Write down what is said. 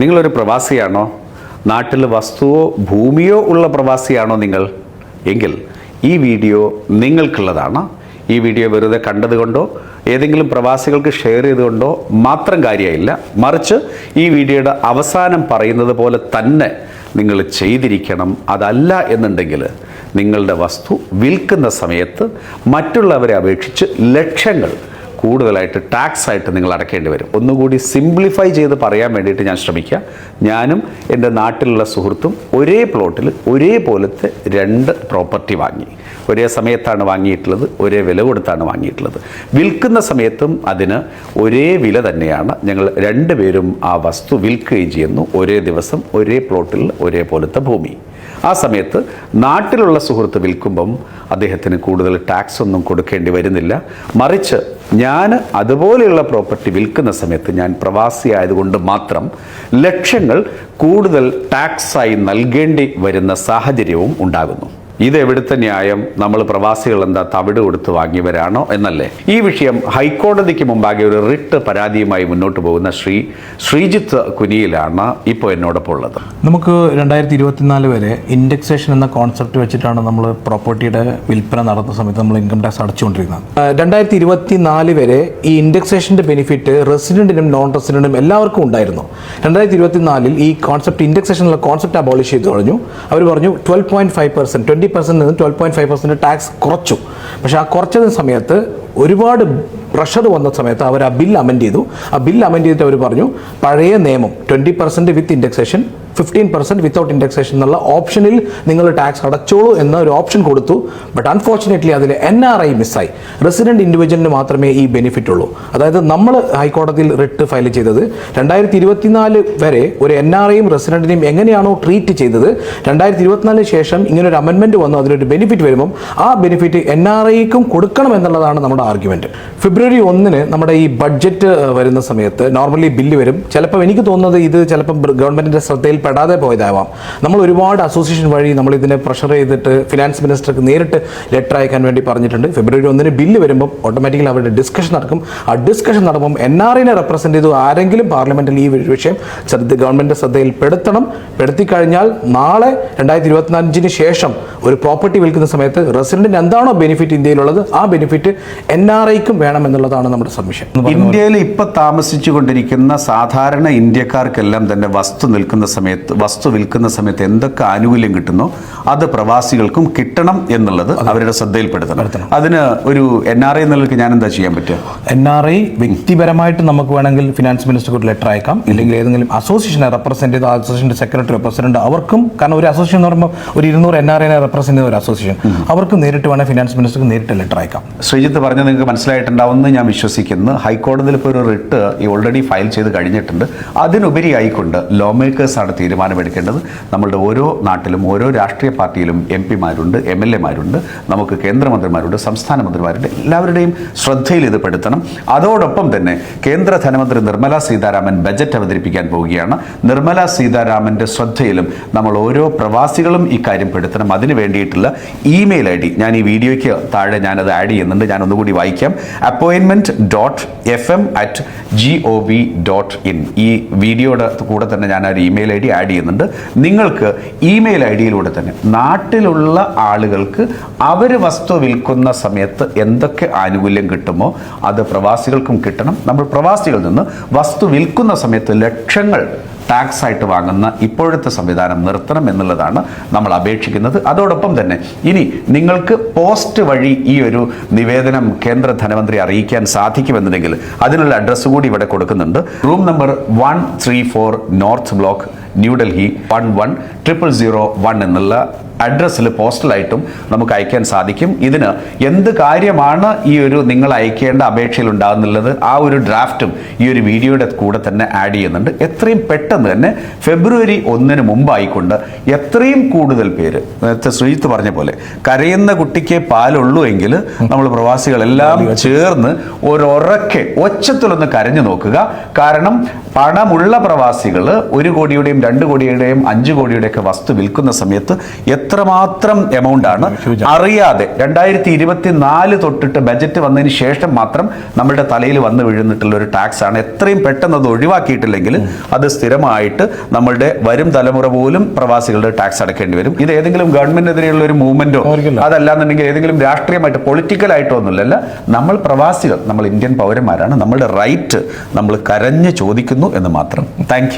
നിങ്ങളൊരു പ്രവാസിയാണോ? നാട്ടിൽ വസ്തുവോ ഭൂമിയോ ഉള്ള പ്രവാസിയാണോ നിങ്ങൾ? എങ്കിൽ ഈ വീഡിയോ നിങ്ങൾക്കുള്ളതാണ്. ഈ വീഡിയോ വെറുതെ കണ്ടതുകൊണ്ടോ ഏതെങ്കിലും പ്രവാസികൾക്ക് ഷെയർ ചെയ്തുകൊണ്ടോ മാത്രം കാര്യമില്ല മറിച്ച് ഈ വീഡിയോയുടെ അവസാനം പറയുന്നത് പോലെ തന്നെ നിങ്ങൾ ചെയ്തിരിക്കണം. അതല്ല എന്നുണ്ടെങ്കിൽ നിങ്ങളുടെ വസ്തു വിൽക്കുന്ന സമയത്ത് മറ്റുള്ളവരെ അപേക്ഷിച്ച് ലക്ഷങ്ങൾ കൂടുതലായിട്ട് ടാക്സ് ആയിട്ട് നിങ്ങൾ അടക്കേണ്ടി വരും. ഒന്നുകൂടി സിംപ്ലിഫൈ ചെയ്ത് പറയാൻ വേണ്ടിയിട്ട് ഞാൻ ശ്രമിക്കുക. ഞാനും എന്റെ നാട്ടിലുള്ള സുഹൃത്തും ഒരേ പ്ലോട്ടിൽ ഒരേപോലത്തെ രണ്ട് പ്രോപ്പർട്ടി വാങ്ങി. ഒരേ സമയത്താണ് വാങ്ങിയിട്ടുള്ളത് ഒരേ വില കൊടുത്താണ് വാങ്ങിയിട്ടുള്ളത്. വിൽക്കുന്ന സമയത്തും അതിന് ഒരേ വില തന്നെയാണ്. ഞങ്ങൾ രണ്ടുപേരും ആ വസ്തു വിൽക്കുകയും ചെയ്യുന്നു ഒരേ ദിവസം ഒരേ പ്ലോട്ടിൽ ഒരേ ഒരേപോലത്തെ ഭൂമി. ആ സമയത്ത് നാട്ടിലുള്ള സുഹൃത്ത് വിൽക്കുമ്പം അദ്ദേഹത്തിന് കൂടുതൽ ടാക്സ് ഒന്നും കൊടുക്കേണ്ടി വരുന്നില്ല. മറിച്ച് ഞാൻ അതുപോലെയുള്ള പ്രോപ്പർട്ടി വിൽക്കുന്ന സമയത്ത് ഞാൻ പ്രവാസി ആയതുകൊണ്ട് മാത്രം ലക്ഷങ്ങൾ കൂടുതൽ ടാക്സായി നൽകേണ്ടി വരുന്ന സാഹചര്യവും ഉണ്ടാകുന്നു. ഇത് എവിടുത്തെ ന്യായം? നമ്മൾ പ്രവാസികൾ എന്താ തവിട് കൊടുത്ത് വാങ്ങിയവരാണോ എന്നല്ലേ? ഈ വിഷയം ഹൈക്കോടതിക്ക് മുമ്പാകെ ഒരു റിട്ട് പരാതിയുമായി മുന്നോട്ട് പോകുന്ന ശ്രീ ശ്രീജിത്ത് കുനിയിലാണ് ഇപ്പോൾ എന്നോടൊപ്പം ഉള്ളത്. നമുക്ക് രണ്ടായിരത്തി ഇരുപത്തിനാല് വരെ ഇൻഡെക്സേഷൻ എന്ന കോൺസെപ്റ്റ് വെച്ചിട്ടാണ് നമ്മൾ പ്രോപ്പർട്ടിയുടെ വിൽപ്പന നടന്ന സമയത്ത് നമ്മൾ ഇൻകം ടാക്സ് അടച്ചുകൊണ്ടിരുന്നത്. രണ്ടായിരത്തി ഇരുപത്തിനാല് വരെ ഈ ഇൻഡെക്സേഷന്റെ ബെനിഫിറ്റ് റെസിഡന്റിനും നോൺ റെസിഡന്റിനും എല്ലാവർക്കും ഉണ്ടായിരുന്നു. രണ്ടായിരത്തി ഇരുപത്തിനാലിൽ ഈ കോൺസെപ്റ്റ് ഇൻഡെക്സേഷൻ എന്നുള്ള കോൺസെപ്റ്റ് അബോളിഷ് ചെയ്ത് കഴിഞ്ഞു. അവർ പറഞ്ഞു twelve point five percent twenty percent നിന്ന് twelve point five percent tax കുറച്ചു. പക്ഷേ ആ കുറച്ചതിന് സമയത്ത് ഒരുപാട് പ്രഷർ വന്ന സമയത്ത് അവർ ആ ബിൽ അമെൻഡ് ചെയ്തു. ആ ബിൽ അമെൻഡ് ചെയ്തിട്ട് അവർ പറഞ്ഞു പഴയ നിയമം twenty percent with indexation fifteen percent without indexation എന്നുള്ള ഓപ്ഷനിൽ നിങ്ങൾ ടാക്സ് അടച്ചോളൂ എന്ന ഒരു ഓപ്ഷൻ കൊടുത്തു ബട്ട് അൺഫോർച്ചുനേറ്റ്ലി അതിൽ എൻ ആർ ഐ മിസ്സായി റെസിഡന്റ് ഇൻഡിവിജ്വലിന് മാത്രമേ ഈ ബെനിഫിറ്റ് ഉള്ളൂ. അതായത് നമ്മൾ ഹൈക്കോടതിയിൽ റിട്ട് ഫയൽ ചെയ്തത്. രണ്ടായിരത്തി ഇരുപത്തിനാല് വരെ ഒരു എൻ ആർ ഐയും റെസിഡന്റിനെയും എങ്ങനെയാണോ ട്രീറ്റ് ചെയ്തത്. രണ്ടായിരത്തി ഇരുപത്തിനാലിന് ശേഷം ഇങ്ങനെ ഒരു അമെൻമെന്റ് വന്നു. അതിനൊരു ബെനിഫിറ്റ് വരുമ്പം ആ ബെനിഫിറ്റ് എൻ ആർ ഐക്കും കൊടുക്കണം എന്നുള്ളതാണ് നമ്മുടെ ആർഗ്യുമെന്റ് ഫെബ്രുവരി ഒന്നിന് നമ്മുടെ ഈ ബഡ്ജറ്റ് വരുന്ന സമയത്ത് നോർമലി ബില്ല് വരും. ചിലപ്പോൾ എനിക്ക് തോന്നുന്നത് ഇത് ചിലപ്പോൾ ഗവൺമെന്റിന്റെ ശ്രദ്ധയിൽ പെടാതെ പോയതാവാം. നമ്മൾ ഒരുപാട് അസോസിയേഷൻ വഴി നമ്മൾ ഇതിനെ പ്രഷർ ചെയ്തിട്ട് ഫിനാൻസ് മിനിസ്റ്റർക്ക് നേരിട്ട് ലെറ്റർ അയക്കാൻ വേണ്ടി പറഞ്ഞിട്ടുണ്ട്. ഫെബ്രുവരി ഒന്നിന് ബില്ല് വരുമ്പോൾ ഓട്ടോമാറ്റിക്കലി അവരുടെ ഡിസ്കഷൻ നടക്കും. ആ ഡിസ്കഷൻ നടക്കുമ്പോൾ എൻ ആർ ഐനെ റെപ്രസെന്റ് ചെയ്തു. ആരെങ്കിലും പാർലമെന്റിൽ ഈ വിഷയം ശ്രദ്ധ ഗവൺമെന്റ് ശ്രദ്ധയിൽ പെടുത്തണം പെടുത്തി കഴിഞ്ഞാൽ നാളെ രണ്ടായിരത്തി ഇരുപത്തിനഞ്ചിന് ശേഷം ഒരു പ്രോപ്പർട്ടി വിൽക്കുന്ന സമയത്ത് റെസിഡന്റിന് എന്താണോ ബെനിഫിറ്റ് ഇന്ത്യയിലുള്ളത് ആ ബെനിഫിറ്റ് എൻ ആർ ഐക്കും വേണമെന്നുള്ളതാണ് നമ്മുടെ സബ്മിഷൻ ഇന്ത്യയിൽ ഇപ്പൊ താമസിച്ചുകൊണ്ടിരിക്കുന്ന സാധാരണ ഇന്ത്യക്കാർക്കെല്ലാം തന്നെ വസ്തു നിൽക്കുന്ന സമയത്ത് വസ്തു വിൽക്കുന്ന സമയത്ത് എന്തൊക്കെ ആനുകൂല്യം കിട്ടുന്നോ അത് പ്രവാസികൾക്കും കിട്ടണം എന്നുള്ളത് അവരുടെ ശ്രദ്ധയിൽപ്പെടുത്തണം. അതിന് ഒരു എൻ ആർ ഐ എന്നുള്ളവർക്ക് ഞാൻ എന്താ ചെയ്യാൻ പറ്റുക? എൻ ആർ ഐ വ്യക്തിപരമായിട്ട് നമുക്ക് വേണമെങ്കിൽ ഫിനാൻസ് മിനിസ്റ്റർക്ക് ഒരു ലെറ്റർ അയക്കാം. ഇല്ലെങ്കിൽ ഏതെങ്കിലും അസോസിയേഷനെ റെപ്രസെന്റ് ചെയ്ത അസോസിയേഷന്റെ സെക്രട്ടറി പ്രസിഡന്റ് അവർക്കും കാരണം ഒരു അസോസിയേഷൻ എന്ന് പറയുമ്പോൾ ഒരു ഇരുന്നൂറ് എൻ ആർ ഐനെ റെപ്രസെന്റ് ചെയ്യുന്ന ഒരു അസോസിയേഷൻ അവർക്ക് നേരിട്ട് വേണമെങ്കിൽ ഫിനാൻസ് മിനിസ്റ്റർക്ക് നേരിട്ട് ലെറ്റർ അയക്കാം. ശ്രീജിത്ത് പറഞ്ഞത് നിങ്ങൾക്ക് മനസ്സിലായിട്ടുണ്ടാവുമെന്ന് ഞാൻ വിശ്വസിക്കുന്നു. ഹൈക്കോടതിയിൽ ഇപ്പോൾ ഒരു റിട്ട് ഓൾറെഡി ഫയൽ ചെയ്ത് കഴിഞ്ഞിട്ടുണ്ട്. അതിനുപരിയായിക്കൊണ്ട് ലോ മേക്കേഴ്സാണ് തീരുമാനമെടുക്കേണ്ടത്. നമ്മളുടെ ഓരോ നാട്ടിലും ഓരോ രാഷ്ട്രീയ പാർട്ടിയിലും എം പിമാരുണ്ട് എം എൽ എമാരുണ്ട് നമുക്ക് കേന്ദ്രമന്ത്രിമാരുണ്ട് സംസ്ഥാന മന്ത്രിമാരുണ്ട് എല്ലാവരുടെയും ശ്രദ്ധയിൽ ഇത് പെടുത്തണം. അതോടൊപ്പം തന്നെ കേന്ദ്ര ധനമന്ത്രി നിർമ്മല സീതാരാമൻ ബജറ്റ് അവതരിപ്പിക്കാൻ പോവുകയാണ്. നിർമ്മല സീതാരാമന്റെ ശ്രദ്ധയിലും നമ്മൾ ഓരോ പ്രവാസികളും ഇക്കാര്യം പെടുത്തണം. അതിന് വേണ്ടിയിട്ടുള്ള ഇമെയിൽ ഐ ഡി ഞാൻ ഈ വീഡിയോയ്ക്ക് താഴെ ഞാനത് ആഡ് ചെയ്യുന്നുണ്ട് ഞാൻ ഒന്നുകൂടി വായിക്കാം. അപ്പോയിൻമെന്റ് dot F M at G O V dot in. ഈ വീഡിയോയുടെ കൂടെ തന്നെ ഞാൻ ഒരു ഇമെയിൽ ഐ ഡി ആഡ് ചെയ്യുന്നുണ്ട്. നിങ്ങൾക്ക് ഇമെയിൽ ഐ ഡിയിലൂടെ തന്നെ നാട്ടിലുള്ള ആളുകൾക്ക് അവർ വസ്തു വിൽക്കുന്ന സമയത്ത് എന്തൊക്കെ ആനുകൂല്യം കിട്ടുമോ അത് പ്രവാസികൾക്കും കിട്ടണം. നമ്മൾ പ്രവാസികളിൽ നിന്ന് വസ്തു വിൽക്കുന്ന സമയത്ത് ലക്ഷങ്ങൾ ടാക്സ് ആയിട്ട് വാങ്ങുന്ന ഇപ്പോഴത്തെ സംവിധാനം നിർത്തണം എന്നുള്ളതാണ് നമ്മൾ അപേക്ഷിക്കുന്നത്. അതോടൊപ്പം തന്നെ ഇനി നിങ്ങൾക്ക് പോസ്റ്റ് വഴി ഈ ഒരു നിവേദനം കേന്ദ്ര ധനമന്ത്രി അറിയിക്കാൻ സാധിക്കുമെന്നുണ്ടെങ്കിൽ അതിനുള്ള അഡ്രസ്സ് കൂടി ഇവിടെ കൊടുക്കുന്നുണ്ട്. Room number one three four north block New Delhi one one triple zero one എന്നുള്ള അഡ്രസ്സിൽ പോസ്റ്റലായിട്ടും നമുക്ക് അയക്കാൻ സാധിക്കും. ഇതിന് എന്ത് കാര്യമാണ് ഈ ഒരു നിങ്ങൾ അയക്കേണ്ട അപേക്ഷയിൽ ഉണ്ടാകുന്നുള്ളത്? ആ ഒരു ഡ്രാഫ്റ്റും ഈ ഒരു വീഡിയോയുടെ കൂടെ തന്നെ ആഡ് ചെയ്യുന്നുണ്ട്. എത്രയും പെട്ടെന്ന് തന്നെ ഫെബ്രുവരി ഒന്നിന് മുമ്പായിക്കൊണ്ട് എത്രയും കൂടുതൽ പേര് നേരത്തെ ശ്രീജിത്ത് പറഞ്ഞ പോലെ കരയുന്ന കുട്ടിക്ക് പാലുള്ളൂ എങ്കിൽ നമ്മൾ പ്രവാസികളെല്ലാം ചേർന്ന് ഒരൊറക്കെ ഒച്ചത്തിലൊന്ന് കരഞ്ഞു നോക്കുക. കാരണം പണമുള്ള പ്രവാസികൾ ഒരു കോടിയുടെയും രണ്ട് കോടിയുടെയും അഞ്ച് കോടിയുടെയൊക്കെ വസ്തു വിൽക്കുന്ന സമയത്ത് എത്രമാത്രം എമൗണ്ട് ആണ്? അറിയാതെ രണ്ടായിരത്തി ഇരുപത്തി നാല് തൊട്ടിട്ട് ബജറ്റ് വന്നതിന് ശേഷം മാത്രം നമ്മുടെ തലയിൽ വന്ന് വീഴുന്നിട്ടുള്ള ഒരു ടാക്സ് ആണ്. എത്രയും പെട്ടെന്ന് അത് ഒഴിവാക്കിയിട്ടില്ലെങ്കിൽ അത് സ്ഥിരമായിട്ട് നമ്മളുടെ വരും തലമുറ പോലും പ്രവാസികളുടെ ടാക്സ് അടക്കേണ്ടി വരും. ഇത് ഏതെങ്കിലും ഗവൺമെന്റിനെതിരെയുള്ള ഒരു മൂവ്മെന്റോ. അതല്ലാന്നുണ്ടെങ്കിൽ ഏതെങ്കിലും രാഷ്ട്രീയമായിട്ട് പൊളിറ്റിക്കലായിട്ടോ ഒന്നുമില്ലല്ല. നമ്മൾ പ്രവാസികൾ നമ്മൾ ഇന്ത്യൻ പൗരന്മാരാണ്. നമ്മളുടെ റൈറ്റ് നമ്മൾ കരഞ്ഞ് ചോദിക്കുന്നു എന്ന് മാത്രം. താങ്ക്